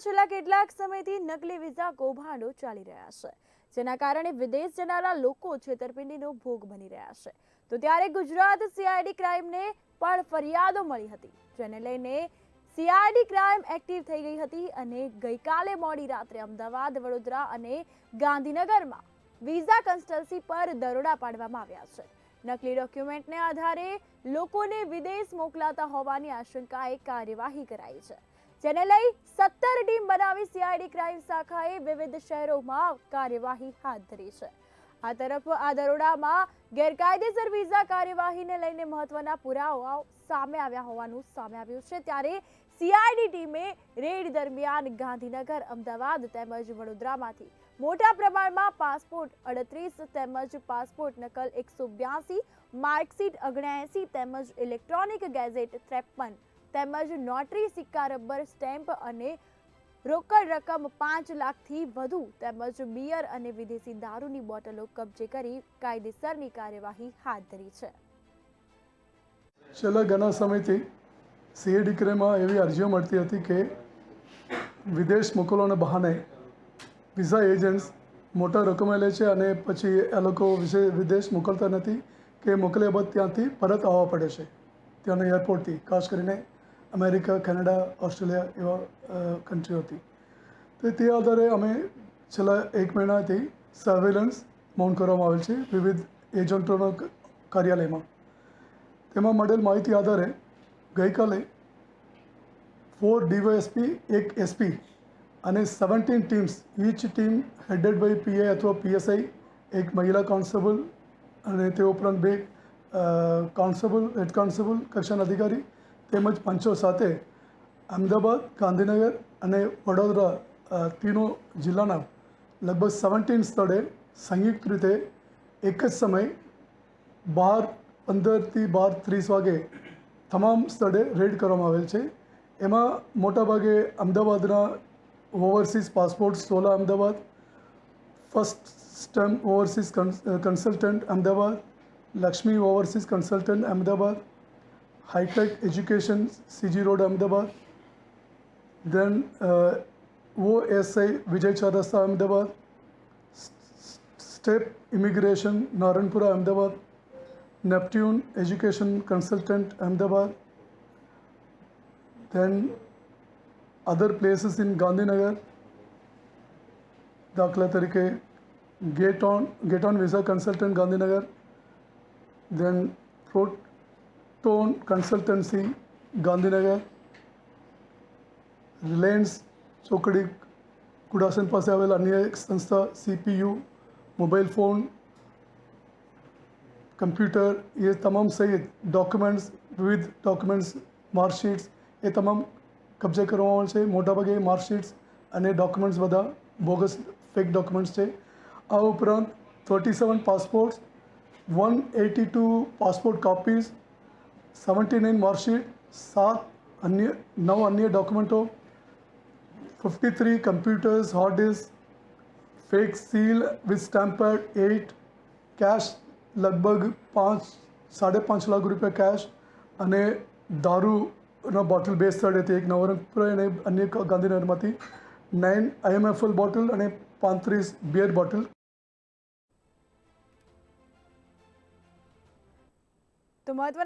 છેલ્લા કેટલાક સમયથી નકલી વિઝા કૌભાંડો ચાલી રહ્યા છે, જેના કારણે વિદેશ જનારા લોકો છેતરપિંડીનો ભોગ બની રહ્યા છે. તો ત્યારે ગુજરાત સીઆઈડી ક્રાઇમને પણ ફરિયાદો મળી હતી, જેને લઈને સીઆઈડી ક્રાઇમ એક્ટિવ થઈ ગઈ હતી અને ગઈકાલે મોડી રાત્રે અમદાવાદ, વડોદરા અને ગાંધીનગરમાં વિઝા કન્સલ્ટન્સી પર દરોડા પાડવામાં આવ્યા છે. નકલી ડોક્યુમેન્ટને આધારે લોકોને વિદેશ મોકલાતા હોવાની આશંકાએ કાર્યવાહી કરાઈ છે. જેને લઈ સત્તર ટીમ બનાવી સીઆઈડી ક્રાઇમ શાખાએ વિવિધ શહેરોમાં કાર્યવાહી હાથ ધરી છે. આ તરફ આ દરોડામાં ગેરકાયદેસર વિઝા કાર્યવાહીને લઈને મહત્વના પુરાવાઓ સામે આવ્યા હોવાનું સામે આવ્યું છે. ત્યારે સીઆઈડી ટીમે રેડ દરમિયાન ગાંધીનગર, અમદાવાદ તેમજ વડોદરામાંથી મોટા પ્રમાણમાં પાસપોર્ટ અડત્રીસ તેમજ પાસપોર્ટ નકલ એકસો બ્યાસી, માર્કશીટ ઓગણએંસી તેમજ ઇલેક્ટ્રોનિક ગેઝેટ ત્રેપન તેમજ નોટરી સિક્કા રબર સ્ટેમ્પ અને રોકડ રકમ પાંચ લાખથી વધુ તેમજ બિયર અને વિદેશી દારૂની બોટલો કબજે કરી કાયદેસરની કાર્યવાહી હાથ ધરી છે. છેલ્લા ઘણા સમયથી સીએડી ક્રેમાં એવી અરજીઓ મળતી હતી કે વિદેશ મોકલવાના બહાને વિઝા એજન્ટ્સ મોટા રકમે લે છે અને પછી એ લોકો વિશે વિદેશ મોકલતા નથી કે મોકલ્યા બાદ ત્યાંથી પરત આવવા પડે છે. ત્યાંના એરપોર્ટથી ખાસ કરીને અમેરિકા, કેનેડા, ઓસ્ટ્રેલિયા એવા કન્ટ્રીઓથી તો, તે આધારે અમે છેલ્લા એક મહિનાથી સર્વેલન્સ માઉન્ટ કરવામાં આવેલ છે વિવિધ એજન્ટોના કાર્યાલયમાં. તેમાં મળેલ માહિતી આધારે ગઈકાલે ફોર ડીવાયએસપી એક એસપી અને seventeen teams each team headed by PA અથવા પીએસઆઈ એક મહિલા કોન્સ્ટેબલ અને તે ઉપરાંત બે કોન્સ્ટેબલ હેડ કોન્સ્ટેબલ કક્ષાના અધિકારી તેમજ પંચો સાથે અમદાવાદ, ગાંધીનગર અને વડોદરા તીનો જિલ્લાના લગભગ સેવન્ટીન સ્થળે સંયુક્ત રીતે એક જ સમયે બાર પંદરથી બાર ત્રીસ વાગે તમામ સ્થળે રેડ કરવામાં આવેલ છે. એમાં મોટાભાગે અમદાવાદના overseas passport Sola Ahmedabad, first stem overseas consultant Ahmedabad, Laxmi overseas consultant Ahmedabad hitech education CG road Ahmedabad then वो S I Vijay Chaurasta Ahmedabad step immigration Naranpura Ahmedabad Neptune education consultant Ahmedabad then other places in Gandhinagar दाखला तरीके get on get on visa consultant Gandhinagar then fruit proton consultancy Gandhinagar Reliance ચોકડી કુડાસન પાસે આવેલ અન્ય એક સંસ્થા CPU mobile phone computer એ તમામ સહિત ડોક્યુમેન્ટ્સ વિવિધ ડોક્યુમેન્ટ્સ માર્કશીટ્સ એ તમામ કબજે કરવામાં આવે છે મોટાભાગે માર્કશીટ્સ અને ડોક્યુમેન્ટ્સ બધા બોગસ ફેક ડોક્યુમેન્ટ્સ છે આ ઉપરાંત thirty seven passports one eighty two passport copies seventy nine marksheet સાત અન્ય નવ અન્ય ડોક્યુમેન્ટો fifty three computers hard disk fake seal with stamped eight cash લગભગ પાંચ સાડે પાંચ લાખ રૂપિયા કેશ અને દારૂના બોટલ બે સ્થળેથી એક નવરંગપુર અને અન્ય ગાંધીનગરમાંથી નાઇન આઈએમએફએલ બોટલ અને પાંત્રીસ બિયર બોટલ તો મહત્વના